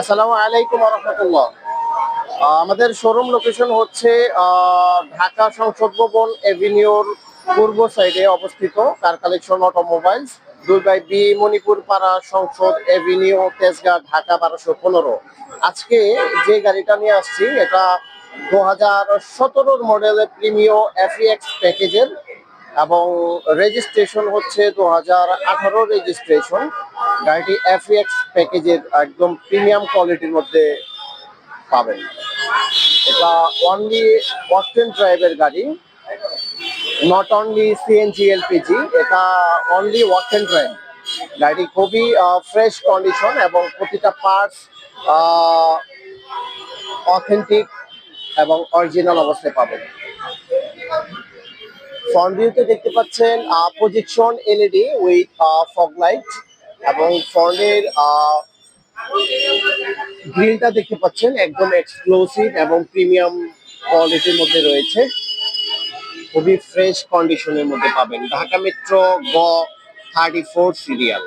আসসালামু আলাইকুম রহমতুল্লাহ আমাদের শোরুম লোকেশন হচ্ছে ঢাকা সংসদ ভবন এভিনিউর পূর্ব সাইডে অবস্থিত কার কালেকশন অটোমোবাইলস দুই by B Monipur Para Sangsad avenue Tejgaon, Dhaka বারোশো পনেরো। আজকে যে গাড়িটা নিয়ে আসছি, এটা দু হাজার সতেরোর মডেলের প্রিমিও এফিএক্স প্যাকেজের এবং রেজিস্ট্রেশন হচ্ছে দু হাজার আঠারো রেজিস্ট্রেশন গাড়িটি এফএক্স প্যাকেজের একদম প্রিমিয়াম কোয়ালিটির মধ্যে পাবেন। এটা অনলি অস্টেন ড্রাইভের গাড়ি নট অনলি সিএনজি এলপিজি এটা অনলি ওয়াক অ্যান্ড ড্রাইভ গাড়ি খুবই ফ্রেশ কন্ডিশন এবং প্রতিটা পার্টস অথেন্টিক এবং অরিজিনাল অবস্থায় পাবেন। ফ্রন্ট ভিউতে দেখতে পাচ্ছেন position LED with fog light এবং ফ্রন্টের গ্রিলটা দেখতে পাচ্ছেন, একদম এক্সক্লুসিভ এবং প্রিমিয়াম কোয়ালিটির মধ্যে রয়েছে। খুবই ফ্রেশ কন্ডিশনের মধ্যে পাবেন। ঢাকা মেট্রো গ থার্টি ফোর সিরিয়াল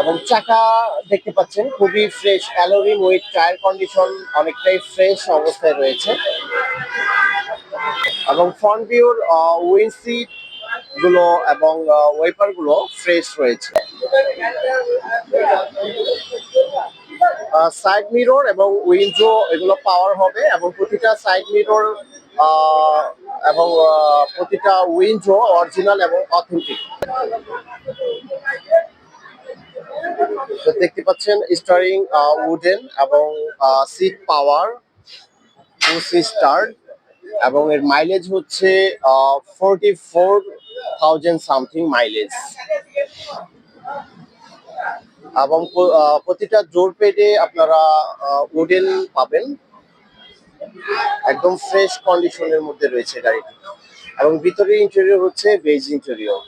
এবং চাকা দেখতে পাচ্ছেন, খুবই fresh alloy rim with tyre condition অনেকটাই ফ্রেশ অবস্থায় রয়েছে। এবং ফ্রন্ট ভিউর উইন্ড সিটগুলো এবং ওয়েপারগুলো ফ্রেশ রয়েছে। সাইড মিরর এবং উইন্ডো এগুলো পাওয়ার হবে এবং প্রতিটা সাইড মিরর এবং প্রতিটা উইন্ডো অরিজিনাল এবং অথেন্টিক দেখতে পাচ্ছেন স্টারিং উডেন এবং seat power two C start এবং এর মাইলেজ হচ্ছে forty four thousand something mileage এবং প্রতিটা জোর পেডে আপনারা উডেন পাবেন। একদম ফ্রেশ কন্ডিশনের মধ্যে রয়েছে গাড়িটি। এবং ভিতরে ইন্টেরিয়র হচ্ছে বেজ ইন্টেরিয়র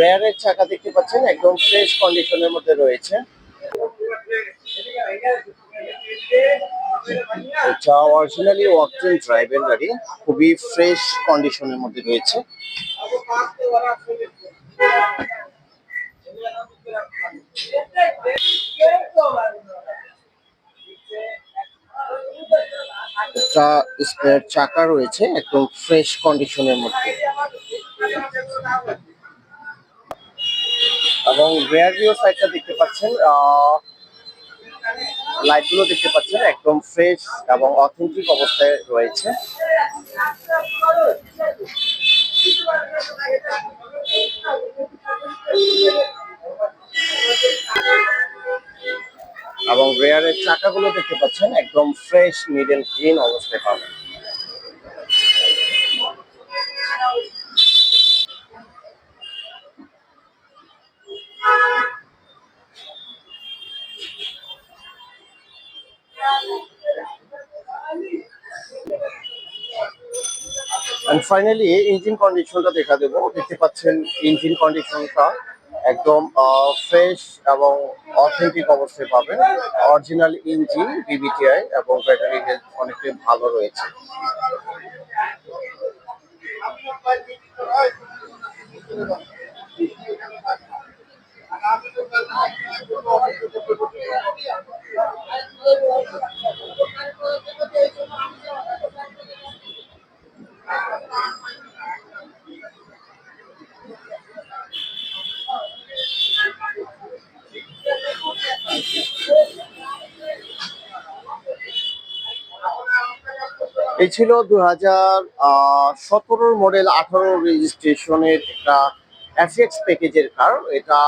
রেয়ারের চাকা দেখতে পাচ্ছেন, একদম ফ্রেশ কন্ডিশনের মধ্যে রয়েছে। এটা অরিজিনালি ওয়াকটেন ড্রাইভের গাড়ি, খুবই ফ্রেশ কন্ডিশনের মধ্যে রয়েছে। এটা স্পেয়ার চাকা রয়েছে, একদম ফ্রেশ কন্ডিশনের মধ্যে। এবং রেয়ার ভিউ সাইডটা দেখতে পাচ্ছেন লাইটগুলো দেখতে পাচ্ছেন, একদম ফ্রেশ এবং অথেন্টিক অবস্থায় রয়েছে। এবং রেয়ারের চাকাগুলো দেখতে পাচ্ছেন, একদম ফ্রেশ মিডল ক্লিন অবস্থায় পাবেন। এন্ড ফাইনালি ইঞ্জিন কন্ডিশনটা দেখা দেবো। দেখতে পাচ্ছেন ইঞ্জিন কন্ডিশনটা একদম ফ্রেশ এবং অথেন্টিক অবস্থায় পাবেন। অরিজিনাল ইঞ্জিন বিবিটিআই এবং ব্যাটারি হেলথ অনেকটাই ভালো রয়েছে। এই ছিল দু হাজার সতেরোর মডেল আঠারো রেজিস্ট্রেশনের একটা এফএক্স প্যাকেজের কার এটা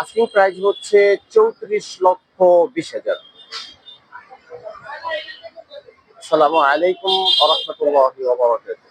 আস্কিং প্রাইস হচ্ছে চৌত্রিশ লক্ষ বিশ হাজার। আসসালামু আলাইকুম আ রহমতুল্লাহি ওয়া বারাকাতুহু।